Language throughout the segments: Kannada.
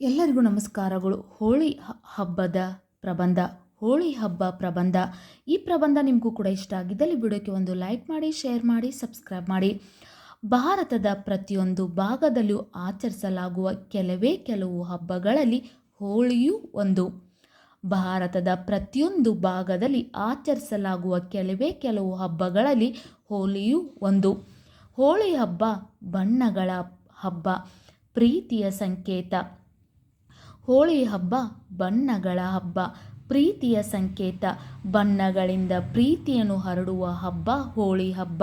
ಎಲ್ಲರಿಗೂ ನಮಸ್ಕಾರಗಳು. ಹೋಳಿ ಹಬ್ಬದ ಪ್ರಬಂಧ, ಹೋಳಿ ಹಬ್ಬ ಪ್ರಬಂಧ. ಈ ಪ್ರಬಂಧ ನಿಮಗೂ ಕೂಡ ಇಷ್ಟ ಆಗಿದ್ದಲ್ಲಿ ವಿಡಿಯೋಕ್ಕೆ ಒಂದು ಲೈಕ್ ಮಾಡಿ, ಶೇರ್ ಮಾಡಿ, ಸಬ್ಸ್ಕ್ರೈಬ್ ಮಾಡಿ. ಭಾರತದ ಪ್ರತಿಯೊಂದು ಭಾಗದಲ್ಲೂ ಆಚರಿಸಲಾಗುವ ಕೆಲವೇ ಕೆಲವು ಹಬ್ಬಗಳಲ್ಲಿ ಹೋಳಿಯೂ ಒಂದು. ಭಾರತದ ಪ್ರತಿಯೊಂದು ಭಾಗದಲ್ಲಿ ಆಚರಿಸಲಾಗುವ ಕೆಲವೇ ಕೆಲವು ಹಬ್ಬಗಳಲ್ಲಿ ಹೋಳಿಯೂ ಒಂದು. ಹೋಳಿ ಹಬ್ಬ ಬಣ್ಣಗಳ ಹಬ್ಬ, ಪ್ರೀತಿಯ ಸಂಕೇತ. ಹೋಳಿ ಹಬ್ಬ ಬಣ್ಣಗಳ ಹಬ್ಬ, ಪ್ರೀತಿಯ ಸಂಕೇತ, ಬಣ್ಣಗಳಿಂದ ಪ್ರೀತಿಯನ್ನು ಹರಡುವ ಹಬ್ಬ ಹೋಳಿ ಹಬ್ಬ.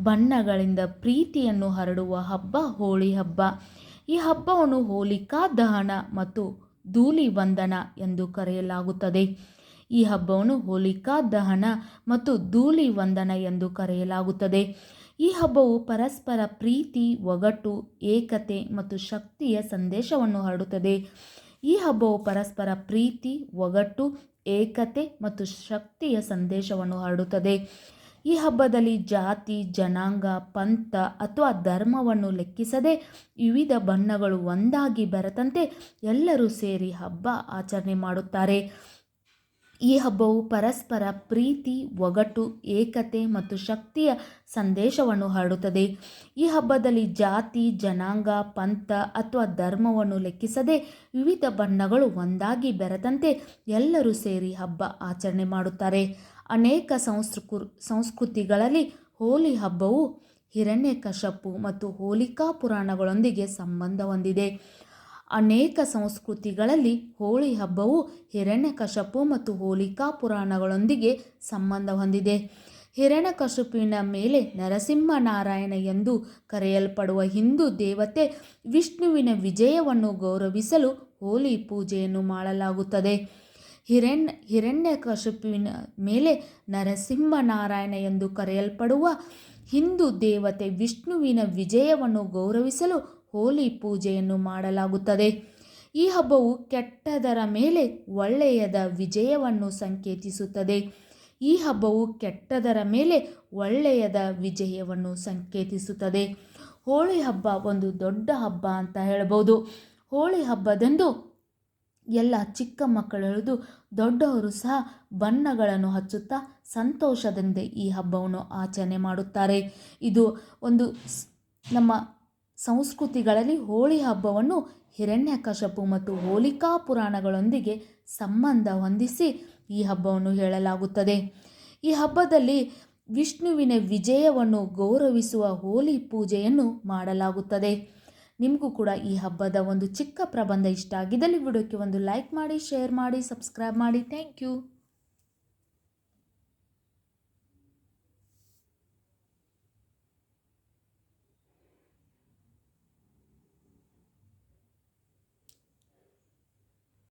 ಬಣ್ಣಗಳಿಂದ ಪ್ರೀತಿಯನ್ನು ಹರಡುವ ಹಬ್ಬ ಹೋಳಿ ಹಬ್ಬ. ಈ ಹಬ್ಬವನ್ನು ಹೋಲಿಕಾ ದಹನ ಮತ್ತು ಧೂಲಿ ವಂದನ ಎಂದು ಕರೆಯಲಾಗುತ್ತದೆ. ಈ ಹಬ್ಬವನ್ನು ಹೋಲಿಕಾ ದಹನ ಮತ್ತು ಧೂಲಿ ವಂದನ ಎಂದು ಕರೆಯಲಾಗುತ್ತದೆ. ಈ ಹಬ್ಬವು ಪರಸ್ಪರ ಪ್ರೀತಿ, ಒಗಟು, ಏಕತೆ ಮತ್ತು ಶಕ್ತಿಯ ಸಂದೇಶವನ್ನು ಹರಡುತ್ತದೆ. ಈ ಹಬ್ಬವು ಪರಸ್ಪರ ಪ್ರೀತಿ, ಒಗಟು, ಏಕತೆ ಮತ್ತು ಶಕ್ತಿಯ ಸಂದೇಶವನ್ನು ಹರಡುತ್ತದೆ. ಈ ಹಬ್ಬದಲ್ಲಿ ಜಾತಿ, ಜನಾಂಗ, ಪಂಥ ಅಥವಾ ಧರ್ಮವನ್ನು ಲೆಕ್ಕಿಸದೆ ವಿವಿಧ ಬಣ್ಣಗಳು ಒಂದಾಗಿ ಬರತಂತೆ ಎಲ್ಲರೂ ಸೇರಿ ಹಬ್ಬ ಆಚರಣೆ ಮಾಡುತ್ತಾರೆ. ಈ ಹಬ್ಬವು ಪರಸ್ಪರ ಪ್ರೀತಿ, ಒಗಟು, ಏಕತೆ ಮತ್ತು ಶಕ್ತಿಯ ಸಂದೇಶವನ್ನು ಹರಡುತ್ತದೆ ಈ ಹಬ್ಬದಲ್ಲಿ ಜಾತಿ, ಜನಾಂಗ, ಪಂಥ ಅಥವಾ ಧರ್ಮವನ್ನು ಲೆಕ್ಕಿಸದೆ ವಿವಿಧ ಬಣ್ಣಗಳು ಒಂದಾಗಿ ಬೆರೆತಂತೆ ಎಲ್ಲರೂ ಸೇರಿ ಹಬ್ಬ ಆಚರಣೆ ಮಾಡುತ್ತಾರೆ. ಅನೇಕ ಸಂಸ್ಕೃ, ಸಂಸ್ಕೃತಿಗಳಲ್ಲಿ ಹೋಲಿ ಹಬ್ಬವು ಹಿರಣ್ಯಕಶಪು ಮತ್ತು ಹೋಲಿಕಾ ಪುರಾಣಗಳೊಂದಿಗೆ ಸಂಬಂಧ ಹೊಂದಿದೆ. ಅನೇಕ ಸಂಸ್ಕೃತಿಗಳಲ್ಲಿ ಹೋಳಿ ಹಬ್ಬವು ಹಿರಣ್ಯಕಶಪು ಮತ್ತು ಹೋಲಿಕಾ ಪುರಾಣಗಳೊಂದಿಗೆ ಸಂಬಂಧ ಹೊಂದಿದೆ. ಹಿರಣ್ಯಕಶಪಿನ ಮೇಲೆ ನರಸಿಂಹನಾರಾಯಣ ಎಂದು ಕರೆಯಲ್ಪಡುವ ಹಿಂದೂ ದೇವತೆ ವಿಷ್ಣುವಿನ ವಿಜಯವನ್ನು ಗೌರವಿಸಲು ಹೋಲಿ ಪೂಜೆಯನ್ನು ಮಾಡಲಾಗುತ್ತದೆ. ಹಿರಣ್ಯ, ಹಿರಣ್ಯಕಶಪಿನ ಮೇಲೆ ನರಸಿಂಹನಾರಾಯಣ ಎಂದು ಕರೆಯಲ್ಪಡುವ ಹಿಂದೂ ದೇವತೆ ವಿಷ್ಣುವಿನ ವಿಜಯವನ್ನು ಗೌರವಿಸಲು ಹೋಲಿ ಪೂಜೆಯನ್ನು ಮಾಡಲಾಗುತ್ತದೆ. ಈ ಹಬ್ಬವು ಕೆಟ್ಟದರ ಮೇಲೆ ಒಳ್ಳೆಯದ ವಿಜಯವನ್ನು ಸಂಕೇತಿಸುತ್ತದೆ. ಈ ಹಬ್ಬವು ಕೆಟ್ಟದರ ಮೇಲೆ ಒಳ್ಳೆಯದ ವಿಜಯವನ್ನು ಸಂಕೇತಿಸುತ್ತದೆ. ಹೋಳಿ ಹಬ್ಬ ಒಂದು ದೊಡ್ಡ ಹಬ್ಬ ಅಂತ ಹೇಳ್ಬೋದು ಹೋಳಿ ಹಬ್ಬದಂದು ಎಲ್ಲ ಚಿಕ್ಕ ಮಕ್ಕಳು ದೊಡ್ಡವರು ಸಹ ಬಣ್ಣಗಳನ್ನು ಹಚ್ಚುತ್ತಾ ಸಂತೋಷದಿಂದ ಈ ಹಬ್ಬವನ್ನು ಆಚರಣೆ ಮಾಡುತ್ತಾರೆ. ಇದು ಒಂದು ನಮ್ಮ ಸಂಸ್ಕೃತಿಗಳಲ್ಲಿ ಹೋಳಿ ಹಬ್ಬವನ್ನು ಹಿರಣ್ಯಕಶಪು ಮತ್ತು ಹೋಲಿಕಾ ಪುರಾಣಗಳೊಂದಿಗೆ ಸಂಬಂಧ ಹೊಂದಿಸಿ ಈ ಹಬ್ಬವನ್ನು ಹೇಳಲಾಗುತ್ತದೆ. ಈ ಹಬ್ಬದಲ್ಲಿ ವಿಷ್ಣುವಿನ ವಿಜಯವನ್ನು ಗೌರವಿಸುವ ಹೋಲಿ ಪೂಜೆಯನ್ನು ಮಾಡಲಾಗುತ್ತದೆ. ನಿಮಗೂ ಕೂಡ ಈ ಹಬ್ಬದ ಒಂದು ಚಿಕ್ಕ ಪ್ರಬಂಧ ಇಷ್ಟ ಆಗಿದ್ದಲ್ಲಿ ವಿಡಿಯೋಕ್ಕೆ ಒಂದು ಲೈಕ್ ಮಾಡಿ, ಶೇರ್ ಮಾಡಿ, ಸಬ್ಸ್ಕ್ರೈಬ್ ಮಾಡಿ. Thank you.